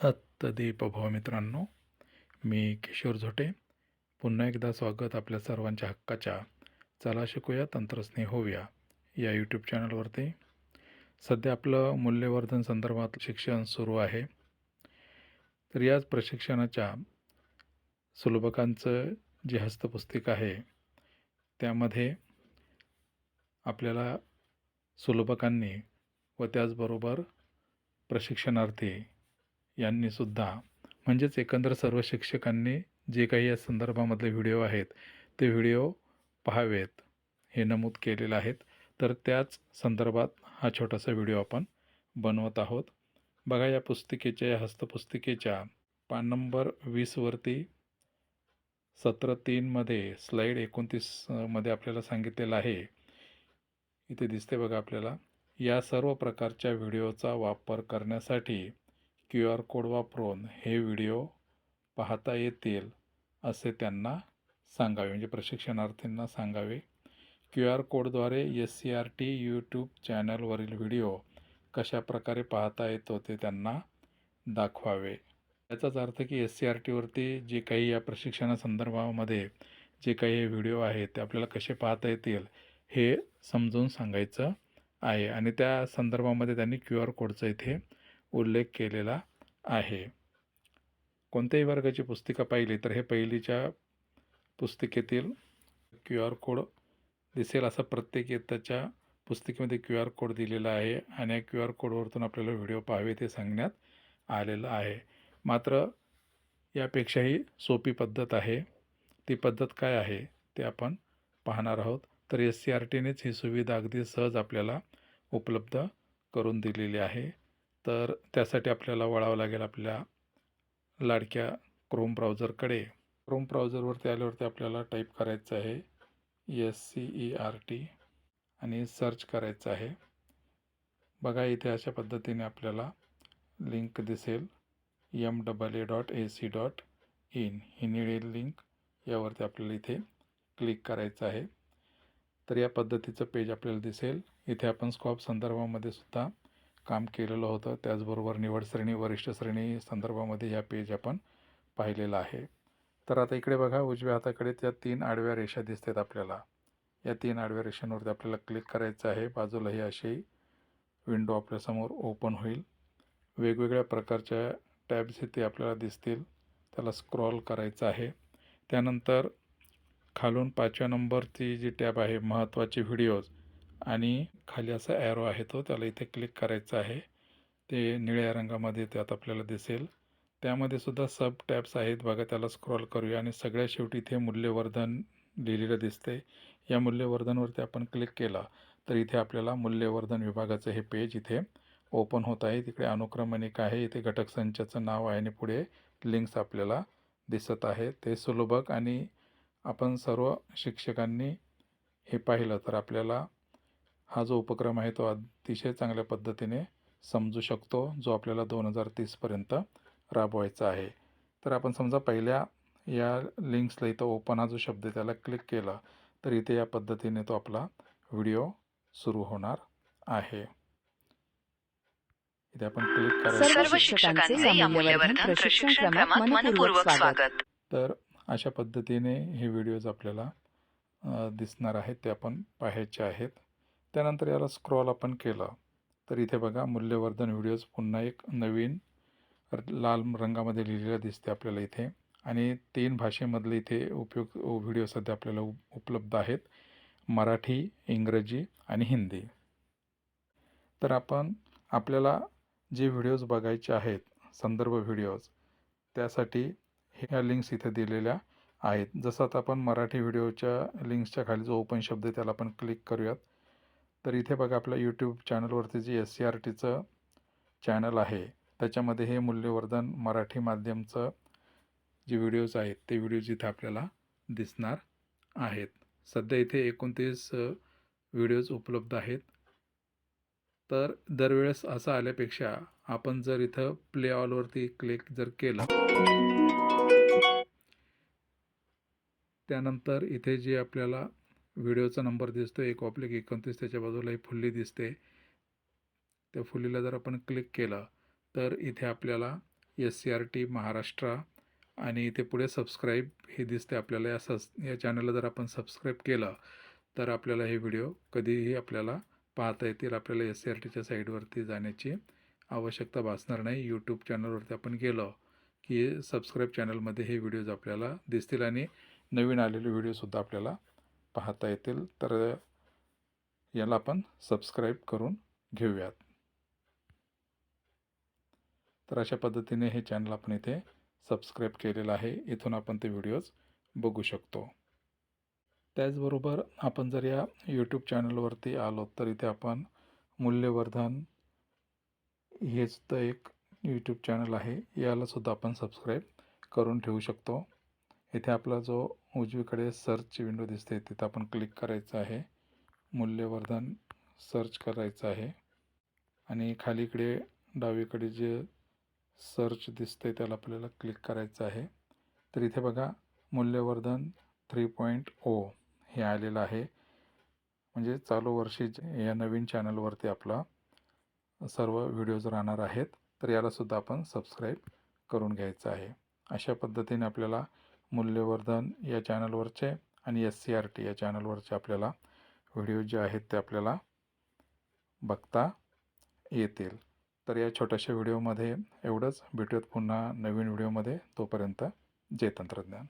अत्तदीप भव मित्रांनो मी किशोर झोटे. पुन्हा एकदा स्वागत आपल्या सर्वांच्या हक्काच्या चला शिकूया तंत्रस्नेह होऊया या यूट्यूब चॅनलवरती सध्या आपलं मूल्यवर्धन संदर्भात शिक्षण सुरू आहे. तर याच प्रशिक्षणाच्या सुलभकांचं जे हस्तपुस्तिक आहे त्यामध्ये आपल्याला सुलभकांनी व त्याचबरोबर प्रशिक्षणार्थी यांनी सुद्धा म्हणजेच एकंदर सर्व शिक्षकांनी जे काही या संदर्भामधले व्हिडिओ आहेत ते व्हिडिओ पाहावेत हे नमूद केलेलं आहेत. तर त्याच संदर्भात हा छोटासा व्हिडिओ आपण बनवत आहोत. बघा या पुस्तिकेच्या या हस्तपुस्तिकेच्या पान नंबर वीसवरती सत्र तीनमध्ये स्लाईड एकोणतीसमध्ये आपल्याला सांगितलेलं आहे. इथे दिसते बघा आपल्याला या सर्व प्रकारच्या व्हिडिओचा वापर करण्यासाठी क्यू आर कोड वापरून हे व्हिडिओ पाहता येतील असे त्यांना सांगावे. म्हणजे प्रशिक्षणार्थींना सांगावे. क्यू आर कोडद्वारे S C R T YouTube चॅनलवरील video कशा प्रकारे पाहता येतो ते त्यांना दाखवावे. याचाच अर्थ की एस सी आर टीवरती जे काही या प्रशिक्षणासंदर्भामध्ये जे काही व्हिडिओ आहेत ते आपल्याला कसे पाहता येतील हे समजून सांगायचं आहे. आणि त्या संदर्भामध्ये त्यांनी क्यू आर कोडचं इथे उल्लेख केलेला आहे. कोणत्याही वर्गाची पुस्तिका पाहिली तर हे पहिलीच्या पुस्तिकेतील क्यू आर कोड दिसेल असा प्रत्येक इयत्ताच्या पुस्तिकेमध्ये क्यू आर कोड दिलेला आहे आणि या क्यू आर कोडवरतून आपल्याला व्हिडिओ पाहावे ते सांगण्यात आलेलं आहे. मात्र यापेक्षाही सोपी पद्धत आहे. ती पद्धत काय आहे ते आपण पाहणार आहोत. तर एस सी आर टीनेच ही सुविधा अगदी सहज आपल्याला उपलब्ध करून दिलेली आहे. तर त्यासाठी आपल्याला वळावं लागेल आपल्या लाडक्या क्रोम ब्राउझरकडे क्रोम ब्राउझरवरती आल्यावरती आपल्याला टाईप करायचं आहे S C E R T आणि सर्च करायचं आहे. बघा इथे अशा पद्धतीने आपल्याला लिंक दिसेल. M double A dot A C dot in ही निळी लिंक यावरती आपल्याला इथे क्लिक करायचं आहे. तर या पद्धतीचं पेज आपल्याला दिसेल. इथे आपण स्कॉप संदर्भामध्ये सुद्धा काम केलेलं होतं. त्याचबरोबर निवड श्रेणी वरिष्ठ श्रेणी संदर्भामध्ये ह्या पेज आपण पाहिलेलं आहे. तर आता इकडे बघा उजव्या हाताकडे त्या तीन आडव्या रेषा दिसतात आपल्याला. या तीन आडव्या रेषांवरती आपल्याला क्लिक करायचं आहे. बाजूला ही अशी विंडो आपल्यासमोर ओपन होईल. वेगवेगळ्या प्रकारच्या टॅब्स इथे आपल्याला दिसतील. त्याला स्क्रॉल करायचं आहे. त्यानंतर खालून पाचव्या नंबरची जी टॅब आहे महत्त्वाचे व्हिडिओज आणि खाली असा ॲरो आहे तो त्याला इथे क्लिक करायचं आहे. ते निळ्या रंगामध्ये त्यात आपल्याला दिसेल. त्यामध्ये सुद्धा सब टॅब्स आहेत. बघा त्याला स्क्रॉल करूया आणि सगळ्या शेवटी इथे मूल्यवर्धन लिहिलेलं दिसते या मूल्यवर्धनवरती आपण क्लिक केला तर इथे आपल्याला मूल्यवर्धन विभागाचं हे पेज इथे ओपन होत आहे. तिकडे अनुक्रमणिक आहे. इथे घटक संचाचं नाव आहे आणि पुढे लिंक्स आपल्याला दिसत आहे. ते सुलभक आणि आपण सर्व शिक्षकांनी हे पाहिलं तर आपल्याला हा जो उपक्रम आहे तो अतिशय चांगल्या पद्धतीने समजू शकतो जो आपल्याला दोन हजार तीसपर्यंत राबवायचा आहे. तर आपण समजा पहिल्या या लिंक्सला इथं ओपन हा जो शब्द आहे त्याला क्लिक केला तर इथे या पद्धतीने तो आपला व्हिडिओ सुरू होणार आहे. इथे आपण क्लिक सर्व करायचं शिक्षकांचे या मूल्यवर्धन प्रशिक्षण क्रमात मनपूर्वक स्वागत. तर अशा पद्धतीने हे व्हिडिओज आपल्याला दिसणार आहेत ते आपण पाहायचे आहेत. त्यानंतर याला स्क्रॉल आपण केलं. तर इथे बघा मूल्यवर्धन व्हिडिओज पुन्हा एक नवीन लाल रंगामध्ये लिहिलेलं दिसते आपल्याला इथे. आणि तीन भाषेमधले इथे उपयोग व्हिडिओ सध्या आपल्याला उप उपलब्ध आहेत. मराठी इंग्रजी आणि हिंदी. तर आपण आपल्याला जे व्हिडिओज बघायचे आहेत संदर्भ व्हिडिओज त्यासाठी ह्या लिंक्स इथे दिलेल्या आहेत. जसं आता आपण मराठी व्हिडिओच्या लिंक्सच्या खाली जो ओपन शब्द आहे त्याला आपण क्लिक करूयात. तर इथे बघा आपल्या यूट्यूब चॅनलवरती जे एस सी आर टीचं चॅनल आहे त्याच्यामध्ये हे मूल्यवर्धन मराठी माध्यमचं जे व्हिडिओज आहेत ते व्हिडिओज इथे आपल्याला दिसणार आहेत. सध्या इथे एकोणतीस व्हिडिओज उपलब्ध आहेत. तर दरवेळेस असं आल्यापेक्षा आपण जर इथं प्ले ऑलवरती क्लिक जर केलं त्यानंतर इथे जे आपल्याला व्हिडिओचा नंबर दिसतो एक ऑप्लिक एकोणतीस त्याच्या बाजूला ही फुल्ली दिसते. त्या फुल्लीला जर आपण क्लिक केलं तर इथे आपल्याला S C R T Maharashtra आणि इथे पुढे सबस्क्राईब हे दिसते आपल्याला. या सस या चॅनलला जर आपण सबस्क्राईब केलं तर आपल्याला हे व्हिडिओ कधीही आपल्याला पाहता येतील. आपल्याला एस सी आर टीच्या साईडवरती जाण्याची आवश्यकता भासणार नाही. यूट्यूब चॅनलवरती आपण गेलो की सबस्क्राईब चॅनलमध्ये हे व्हिडिओज आपल्याला दिसतील आणि नवीन आलेले व्हिडिओसुद्धा आपल्याला पाहता येतील तर याला आपण सबस्क्राईब करून घेऊयात. तर अशा पद्धतीने हे चॅनल आपण इथे सबस्क्राईब केलेलं आहे. इथून आपण ते व्हिडिओज बघू शकतो. त्याचबरोबर आपण जर या यूट्यूब चॅनलवरती आलो तर इथे आपण मूल्यवर्धन हे सुद्धा एक यूट्यूब चॅनल आहे. यालासुद्धा आपण सबस्क्राईब करून ठेवू शकतो. इथे आपला जो उजवीकडे सर्चची विंडो दिसते तिथं आपण क्लिक करायचं आहे. मूल्यवर्धन सर्च करायचं आहे. आणि खाली इकडे डावीकडे जे सर्च दिसते त्याला आपल्याला क्लिक करायचं आहे. तर इथे बघा मूल्यवर्धन थ्री पॉईंट ओ हे आलेलं आहे. म्हणजे चालू वर्षी या नवीन चॅनलवरती आपला सर्व व्हिडिओज राहणार आहेत. तर यालासुद्धा आपण सबस्क्राईब करून घ्यायचं आहे. अशा पद्धतीने आपल्याला मूल्यवर्धन या चॅनलवरचे आणि एस सी आर टी या चॅनलवरचे आपल्याला व्हिडिओ जे आहेत ते आपल्याला बघता येतील. तर या छोट्याशा व्हिडिओमध्ये एवढंच. भेटूयात पुन्हा नवीन व्हिडिओमध्ये. तोपर्यंत जय तंत्रज्ञान.